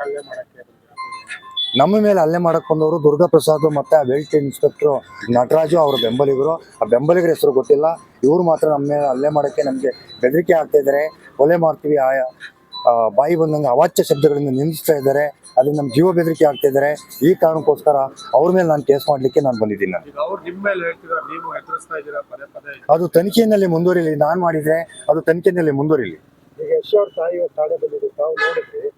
ಹಲ್ಲೆ ಮಾಡಕ್ಕೆ ನಮ್ಮ ಮೇಲೆ ಹಲ್ಲೆ ಮಾಡಕ್ ಬಂದವರು ದುರ್ಗಾ ಪ್ರಸಾದ್ ಮತ್ತೆ ಆ ವೆಲ್ಟ್ ಇನ್ಸ್ಪೆಕ್ಟರ್ ನಟರಾಜು ಅವ್ರ ಬೆಂಬಲಿಗರು. ಆ ಬೆಂಬಲಿಗರ ಹೆಸರು ಗೊತ್ತಿಲ್ಲ. ಇವ್ರು ಮಾತ್ರ ನಮ್ಮ ಮೇಲೆ ಹಲ್ಲೆ ಮಾಡಕ್ಕೆ ನಮಗೆ ಬೆದರಿಕೆ ಆಗ್ತಾ ಇದ್ದಾರೆ. ಕೊಲೆ ಮಾಡ್ತೀವಿ. ಆ ಆ, ಬಾಯಿ ಬಂದಂಗೆ ಅವಾಚ್ಯ ಶಬ್ದಗಳಿಂದ ನಿಂದಿಸ್ತಾ ಇದ್ದಾರೆ. ಅದರಿಂದ ನಮ್ಮ ಜೀವ ಬೆದರಿಕೆ ಆಗ್ತಾ ಇದ್ದಾರೆ. ಈ ಕಾರಣಕ್ಕೋಸ್ಕರ ಅವ್ರ ಮೇಲೆ ನಾನು ಕೇಸ್ ಮಾಡಲಿಕ್ಕೆ ನಾನು ಬಂದಿದ್ದೀನಿ. ನಾನು ಈಗ ನಿಮ್ಮ ಮೇಲೆ ಹೇಳ್ತಿದಾರೆ ನೀವು ಹೆದರಿಸ್ತಾ ಇದ್ದೀರಾ ಪದೇ ಪದೇ ಅದು ತನಿಖೆಯಲ್ಲಿ ಮುಂದುವರಿಲಿ. ನಾನು ಮಾಡಿದ್ರೆ ಅದು ತನಿಖೆಯಲ್ಲಿ ಮುಂದುವರಿಲಿ. ತಾಯಿ ತಾವು ನೋಡಿದ್ರಿ.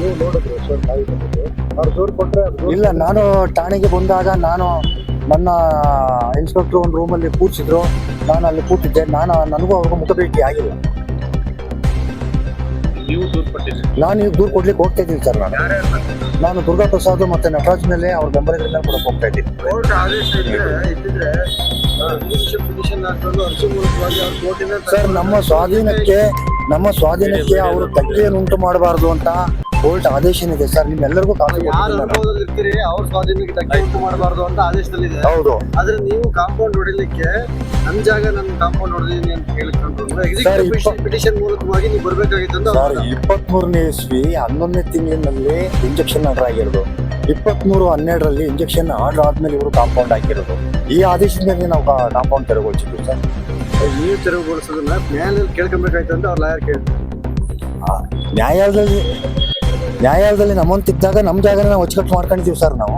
ನೀವು ನೋಡಿದ್ರಿ ಯಶೋರ್ ತಾಯಿ ಬಂದಿದ್ದು ಅವ್ರು ದೂರ ಕೊಟ್ರೆ ಇಲ್ಲ ನಾನು ಠಾಣೆಗೆ ಬಂದಾಗ ನಾನು ನನ್ನ ಇನ್ಸ್ಪೆಕ್ಟರ್ ಒಂದು ರೂಮಲ್ಲಿ ಕೂರಿಸಿದ್ರು. ನಾನು ಅಲ್ಲಿ ಕೂತಿದ್ದೆ. ನಾನು ನನಗೂ ಅವ್ರಿಗೂ ಮುಖಭೇಟಿ ಆಗಿಲ್ಲ. ನೀವು ದೂರ ನಾನು ಈಗ ದೂರು ಕೊಡ್ಲಿಕ್ಕೆ ಹೋಗ್ತಾ ಇದ್ದೀನಿ ಸರ್ ನಾನು. ನಾನು ದುರ್ಗಾ ಪ್ರಸಾದ್ ಮತ್ತೆ ನಟರಾಜ್ ಮೇಲೆ ಅವ್ರ ಬೆಂಬಲಿಗರ ಕೂಡ ಹೋಗ್ತಾ ಇದ್ದೀನಿ. ಕೋರ್ಟ್ ಆದೇಶ ಇದ್ರೆ ಇದ್ದಿದ್ರೆ ಪಿಟಿಷನ್ ಹಾಕೊಂಡು ಅರ್ಜಿ ಮೂಲಕವಾಗಿ ಅವ್ರ ಕೋರ್ಟಿನ ಸರ್ ನಮ್ಮ ಸ್ವಾಧೀನಕ್ಕೆ ನಮ್ಮ ಸ್ವಾಧೀನಕ್ಕೆ ಅವರು ತಗ್ಗಿಯನ್ನು ಉಂಟು ಮಾಡಬಾರ್ದು ಅಂತ ಕೋರ್ಟ್ ಆದೇಶ ಏನಿದೆ ಸರ್? ನಿಮ್ಮೆಲ್ಲರಿಗೂ ಕಾನೂನು ಯಾರು ನಾನು. ಅನುಭವದಲ್ಲಿ ಇರ್ತೀರಿ ಅವ್ರ ಸ್ವಾಧೀನಕ್ಕೆ ಧಕ್ಕೆ ಉಂಟು ಮಾಡಬಾರ್ದು ಅಂತ ಆದೇಶದಲ್ಲಿದೆ. ಹೌದು. ಆದ್ರೆ ನೀವು ಕಾಂಪೌಂಡ್ ಹೊಡಿಲಿಕ್ಕೆ ನಮ್ಮ ಜಾಗ ನನ್ನ ಕಾಂಪೌಂಡ್ ಹೊಡೆದಿದ್ದೀನಿ ಅಂತ ಕೇಳ್ಕೊಂಡು ಎಕ್ಸಿಕ್ಯೂಷನ್ ಎಕ್ಸಿಕ್ಯೂಟಿವ್ ಇಪ್ಪ- ಪಿಟಿಷನ್ ಮೂಲಕವಾಗಿ ನೀವು ಬರ್ಬೇಕಾಗಿತ್ತು ಅಂತ ಸರ್ ಇಪ್ಪತ್ತ್ ಮೂರನೇ ಇಸ್ವಿ ಹನ್ನೊಂದನೇ ತಿಂಗಳಿನಲ್ಲಿ ಇಂಜೆಕ್ಷನ್ ಆರ್ಡರ್ ಆಗಿರೋದು. ಇಪ್ಪತ್ಮೂರು ಹನ್ನೆರಡರಲ್ಲಿ ಇಂಜೆಕ್ಷನ್ ಆರ್ಡರ್ ಆದ್ಮೇಲೆ ಇವರು ಕಾಂಪೌಂಡ್ ಹಾಕಿರೋದು. ಈ ಆದೇಶದ ಮೇಲೆ ನಾವು ಕಾಂಪೌಂಡ್ ತೆರವುಗೊಳಿಸಿದ್ವಿ ಸರ್. ನೀವು ತೆರವುಗೊಳಿಸೋದನ್ನ ನ್ಯಾಯಾಲಯದಲ್ಲಿ ಕೇಳ್ಕೊಬೇಕಾಯ್ತು ಅಂತ ಅವ್ರ ಲಾಯರ್ ಕೇಳ್ತಾರೆ. ನ್ಯಾಯಾಲಯದಲ್ಲಿ ನ್ಯಾಯಾಲಯದಲ್ಲಿ ನಮ್ಮನ್ನು ತಿದ್ದಾಗ ನಮ್ಮ ಜಾಗನ ನಾವು ಅಚ್ಚುಕಟ್ಟು ಮಾಡ್ಕೊಂಡಿದ್ದೀವಿ ಸರ್ ನಾವು.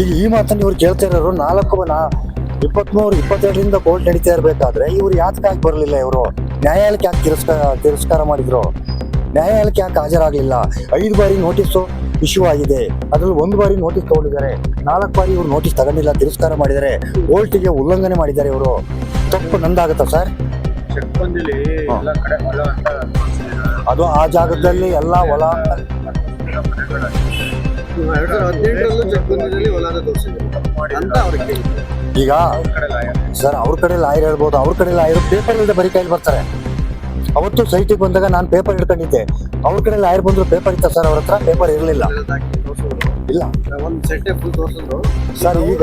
ಈಗ ಈ ಮಾತನ್ನು ಇವ್ರು ಕೇಳ್ತಾ ಇರೋರು ನಾಲ್ಕು ನಾ ಇಪ್ಪತ್ಮೂರು ಇಪ್ಪತ್ತೆರಡರಿಂದ ಕೋರ್ಟ್ ನಡೀತಾ ಇರಬೇಕಾದ್ರೆ ಇವ್ರು ಯಾತಕ್ಕಾಗಿ ಬರಲಿಲ್ಲ ಇವರು. ನ್ಯಾಯಾಲಯಕ್ಕೆ ಯಾಕೆ ತಿರಸ್ಕಾರ ತಿರಸ್ಕಾರ ಮಾಡಿದ್ರು? ನ್ಯಾಯಾಲಯಕ್ಕೆ ಯಾಕೆ ಹಾಜರಾಗಲಿಲ್ಲ? ಐದು ಬಾರಿ ನೋಟಿಸು ಇಶ್ಯೂ ಆಗಿದೆ. ಅದರಲ್ಲಿ ಒಂದು ಬಾರಿ ನೋಟಿಸ್ ತಗೊಂಡಿದ್ದಾರೆ. ನಾಲ್ಕು ಬಾರಿ ಇವರು ನೋಟಿಸ್ ತಗೊಂಡಿಲ್ಲ ತಿರಸ್ಕಾರ ಮಾಡಿದ್ದಾರೆ. ಕೋರ್ಟಿಗೆ ಉಲ್ಲಂಘನೆ ಮಾಡಿದ್ದಾರೆ ಇವರು. ತಪ್ಪು ನಂದಾಗತ್ತಾ ಸರ್? ಅದು ಆ ಜಾಗದಲ್ಲಿ ಎಲ್ಲ ಹೊಲ ಎರಡ್ ಸಾವಿರದ ಹದಿನೆಂಟರಲ್ಲೂ ತೋರಿಸಿದ್ರು ಅಂತ ಅವ್ರಿಗೆ ಈಗ ಸರ್ ಅವ್ರ ಕಡೆ ಲಾಯರ್ ಹೇಳ್ಬೋದು ಅವ್ರ ಕಡೆ ಲಾಯರ್ ಪೇಪರ್ ಇಲ್ಲದೆ ಬರೀ ಕೈಲಿ ಬರ್ತಾರೆ. ಅವತ್ತು ಸೈಟಿಗೆ ಬಂದಾಗ ನಾನು ಪೇಪರ್ ಹಿಡ್ಕೊಂಡಿದ್ದೆ. ಅವ್ರ ಕಡೆ ಲಾಯರ್ ಬಂದ್ರು ಪೇಪರ್ ಇತ್ತ ಸರ್ ಅವ್ರ ಹತ್ರ? ಪೇಪರ್ ಇರಲಿಲ್ಲ. ತೋರಿಸಿದ್ರು ಇಲ್ಲ. ಒಂದು ಫುಲ್ ತೋರಿಸಿದ್ರು. ಸರ್ ಈಗ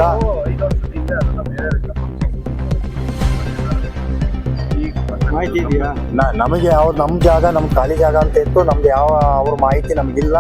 ಐದು ವರ್ಷದ ಹಿಂದೆ ಅದನ್ನ ಬೇರೆ ಮಾಹಿತಿ ಇದೆಯಾ? ನಮಗೆ ಅವ್ರು ನಮ್ಮ ಜಾಗ ನಮ್ಮ ಖಾಲಿ ಜಾಗ ಅಂತ ಇತ್ತು ನಮ್ದು ಯಾವ, ಅವ್ರ ಮಾಹಿತಿ ನಮಗಿಲ್ಲ.